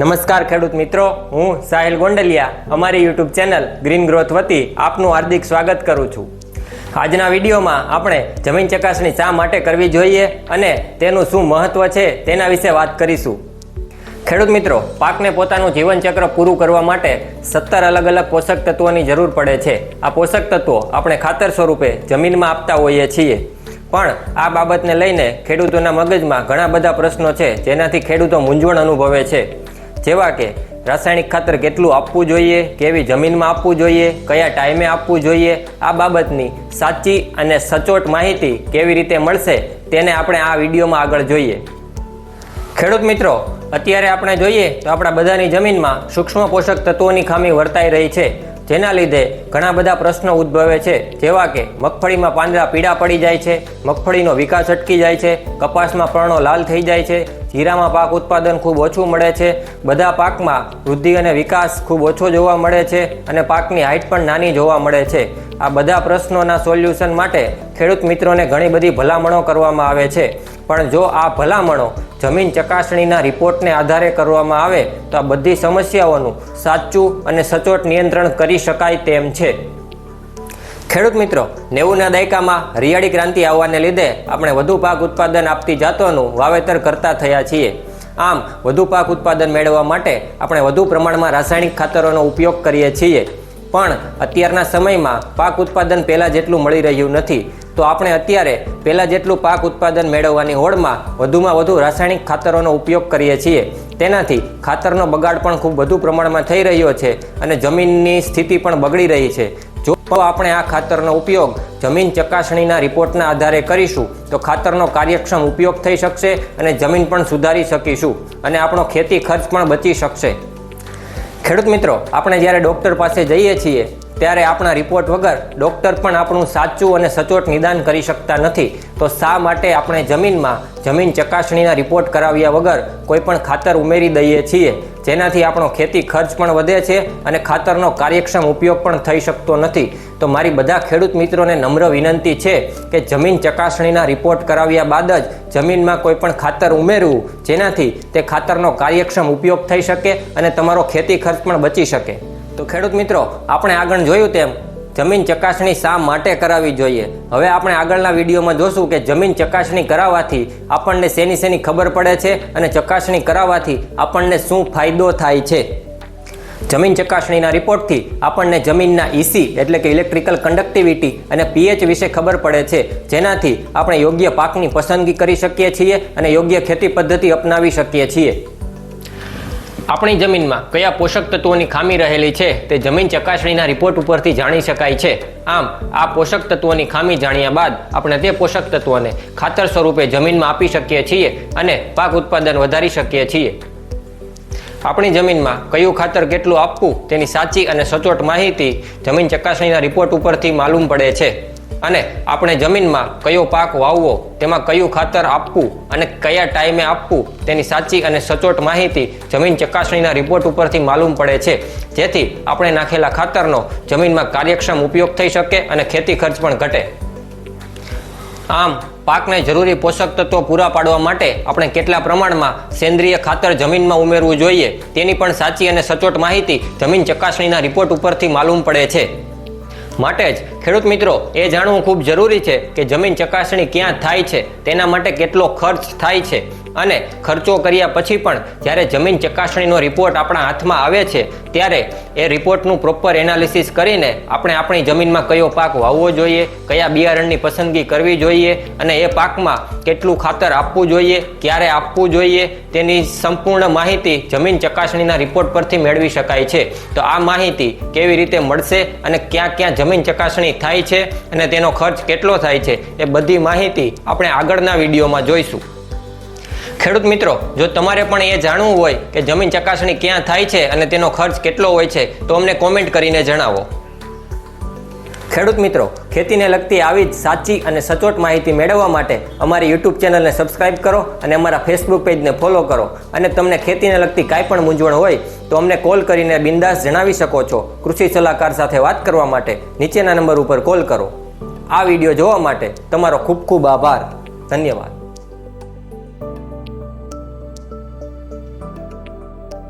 નમસ્કાર ખેડૂત મિત્રો, હું સાહિલ ગોંડલિયા, અમારી યુટ્યુબ ચેનલ ગ્રીન ગ્રોથ વતી આપનું હાર્દિક સ્વાગત કરું છું. આજના વિડીયોમાં આપણે જમીન ચકાસણી શા માટે કરવી જોઈએ અને તેનું શું મહત્વ છે તેના વિશે વાત કરીશું. ખેડૂત મિત્રો, પાકને પોતાનું જીવનચક્ર પૂરું કરવા માટે સત્તર અલગ અલગ પોષક તત્વોની જરૂર પડે છે. આ પોષક તત્વો આપણે ખાતર સ્વરૂપે જમીનમાં આપતા હોઈએ છીએ. પણ આ બાબતને લઈને ખેડૂતોના મગજમાં ઘણા બધા પ્રશ્નો છે જેનાથી ખેડૂતો મૂંઝવણ અનુભવે છે. જેવા કે રાસાયણિક ખાતર કેટલું આપવું જોઈએ, કેવી જમીનમાં આપવું જોઈએ, કયા ટાઈમે આપવું જોઈએ, આ બાબતની સાચી અને સચોટ માહિતી કેવી રીતે મળશે તેને આપણે આ વિડીયોમાં આગળ જોઈએ. ખેડૂત મિત્રો, અત્યારે આપણે જોઈએ તો આપણા બધાની જમીનમાં સૂક્ષ્મ પોષક તત્વોની ખામી વર્તાઈ રહી છે, જેના લીધે ઘણા બધા પ્રશ્નો ઉદ્ભવે છે, જેવા કે મગફળીમાં પાંદડા પીળા પડી જાય છે, મગફળીનો વિકાસ અટકી જાય છે, કપાસમાં પર્ણો લાલ થઈ જાય છે જીરામાં પાક ઉત્પાદન ખૂબ ઓછું મળે છે. બધા પાકમાં વૃદ્ધિ અને વિકાસ ખૂબ ઓછો જોવા મળે છે અને પાકની હાઇટ પણ નાની જોવા મળે છે. આ બધા પ્રશ્નોના સોલ્યુશન માટે ખેડૂત મિત્રોને ઘણી બધી ભલામણો કરવામાં આવે છે. પણ જો આ ભલામણો જમીન ચકાસણીના રિપોર્ટને આધારે કરવામાં આવે, તો આ બધી સમસ્યાઓનું સાચું અને સચોટ નિયંત્રણ કરી શકાય તેમ છે. ખેડૂત મિત્રો, નેવુંના દાયકામાં હરિયાળી ક્રાંતિ આવવાને લીધે આપણે વધુ પાક ઉત્પાદન આપતી જાતોનું વાવેતર કરતા થયા છીએ. આમ, વધુ પાક ઉત્પાદન મેળવવા માટે આપણે વધુ પ્રમાણમાં રાસાયણિક ખાતરોનો ઉપયોગ કરીએ છીએ. પણ અત્યારના સમયમાં પાક ઉત્પાદન પહેલાં જેટલું મળી રહ્યું નથી. તો આપણે અત્યારે પહેલાં જેટલું પાક ઉત્પાદન મેળવવાની હોડમાં વધુમાં વધુ રાસાયણિક ખાતરોનો ઉપયોગ કરીએ છીએ. તેનાથી ખાતરનો બગાડ પણ ખૂબ વધુ પ્રમાણમાં થઈ રહ્યો છે અને જમીનની સ્થિતિ પણ બગડી રહી છે. જો આપણે આ ખાતરનો ઉપયોગ જમીન ચકાસણીના રિપોર્ટના આધારે કરીશું, તો ખાતરનો કાર્યક્ષમ ઉપયોગ થઈ શકશે અને જમીન પણ સુધારી શકીશું અને આપણો ખેતી ખર્ચ પણ બચી શકશે. ખેડૂત મિત્રો, આપણે જ્યારે ડૉક્ટર પાસે જઈએ છીએ ત્યારે આપણા રિપોર્ટ વગર ડૉક્ટર પણ આપણું સાચું અને સચોટ નિદાન કરી શકતા નથી. તો શા માટે આપણે જમીનમાં જમીન ચકાસણીના રિપોર્ટ કરાવ્યા વગર કોઈ પણ ખાતર ઉમેરી દઈએ છીએ? જેનાથી આપણો ખેતી ખર્ચ પણ વધે છે અને ખાતરનો કાર્યક્ષમ ઉપયોગ પણ થઈ શકતો નથી. તો મારી બધા ખેડૂત મિત્રોને નમ્ર વિનંતી છે કે જમીન ચકાસણીના રિપોર્ટ કરાવ્યા બાદ જ જમીનમાં કોઈ પણ ખાતર ઉમેરવું, જેનાથી તે ખાતરનો કાર્યક્ષમ ઉપયોગ થઈ શકે અને તમારો ખેતી ખર્ચ પણ બચી શકે. તો ખેડૂત મિત્રો, આપણે આગળ જોયું તેમ, જમીન ચકાસણી શા માટે કરાવવી જોઈએ? હવે આપણે આગળના વિડીયોમાં જોશું કે જમીન ચકાસણી કરાવવાથી આપણને શેની શેની ખબર પડે છે અને ચકાસણી કરાવવાથી આપણને શું ફાયદો થાય છે? જમીન ચકાસણીના રિપોર્ટથી આપણને જમીનના ઈસી એટલે કે ઇલેક્ટ્રિકલ કન્ડક્ટિવિટી અને પીએચ વિશે ખબર પડે છે. જેનાથી આપણે યોગ્ય પાકની પસંદગી કરી શકીએ છીએ અને યોગ્ય ખેતી પદ્ધતિ અપનાવી શકીએ છીએ. આપણી જમીનમાં કયા પોષક તત્વોની ખામી રહેલી છે તે જમીન ચકાસણીના રિપોર્ટ ઉપરથી જાણી શકાય છે. આમ, આ પોષક તત્વોની ખામી જાણ્યા બાદ આપણે તે પોષક તત્વોને ખાતર સ્વરૂપે જમીનમાં આપી શકીએ છીએ અને પાક ઉત્પાદન વધારી શકીએ છીએ. આપણી જમીનમાં કયું ખાતર કેટલું આપવું તેની સાચી અને સચોટ માહિતી જમીન ચકાસણીના રિપોર્ટ ઉપરથી માલુમ પડે છે. અને આપણે જમીનમાં કયો પાક વાવવો, તેમાં કયું ખાતર આપવું અને કયા ટાઈમે આપવું, તેની સાચી અને સચોટ માહિતી જમીન ચકાસણીના રિપોર્ટ ઉપરથી માલુમ પડે છે. જેથી આપણે નાખેલા ખાતરનો જમીનમાં કાર્યક્ષમ ઉપયોગ થઈ શકે અને ખેતી ખર્ચ પણ ઘટે. આમ, પાકને જરૂરી પોષક તત્વો પૂરા પાડવા માટે આપણે કેટલા પ્રમાણમાં સેન્દ્રિય ખાતર જમીનમાં ઉમેરવું જોઈએ, તેની પણ સાચી અને સચોટ માહિતી જમીન ચકાસણીના રિપોર્ટ ઉપરથી માલુમ પડે છે. માટે જ. ખેડૂત મિત્રો, એ જાણવું ખૂબ જરૂરી છે કે જમીન ચકાસણી ક્યાં થાય છે? તેના માટે કેટલો ખર્ચ થાય છે? અને ખર્ચો કર્યા પછી પણ જ્યારે જમીન ચકાસણીનો રિપોર્ટ આપણા હાથમાં આવે છે, ત્યારે એ રિપોર્ટનું પ્રોપર એનાલિસિસ કરીને આપણે આપણી જમીનમાં કયો પાક વાવવો જોઈએ, કયા બિયારણની પસંદગી કરવી જોઈએ અને એ પાકમાં કેટલું ખાતર આપવું જોઈએ, ક્યારે આપવું જોઈએ, તેની સંપૂર્ણ માહિતી જમીન ચકાસણીના રિપોર્ટ પરથી મેળવી શકાય છે. તો આ માહિતી કેવી રીતે મળશે અને ક્યાં ક્યાં જમીન ચકાસણી થાય છે અને તેનો ખર્ચ કેટલો થાય છે, એ બધી માહિતી આપણે આગળના વિડીયોમાં જોઈશું. ખેડૂત મિત્રો, જો તમારે પણ એ જાણવું હોય કે જમીન ચકાસણી ક્યાં થાય છે અને તેનો ખર્ચ કેટલો હોય છે, તો અમને કોમેન્ટ કરીને જણાવો. ખેડૂત મિત્રો, ખેતીને લગતી આવી જ સાચી અને સચોટ માહિતી મેળવવા માટે અમારી યુટ્યુબ ચેનલને સબસ્ક્રાઇબ કરો અને અમારા ફેસબુક પેજને ફોલો કરો. અને તમને ખેતીને લગતી કાંઈ પણ મૂંઝવણ હોય, તો અમને કોલ કરીને બિંદાસ જણાવી શકો છો કૃષિ સલાહકાર સાથે વાત કરવા માટે. નીચેના નંબર ઉપર કોલ કરો. આ વીડિયો જોવા માટે તમારો ખૂબ ખૂબ આભાર. ધન્યવાદ.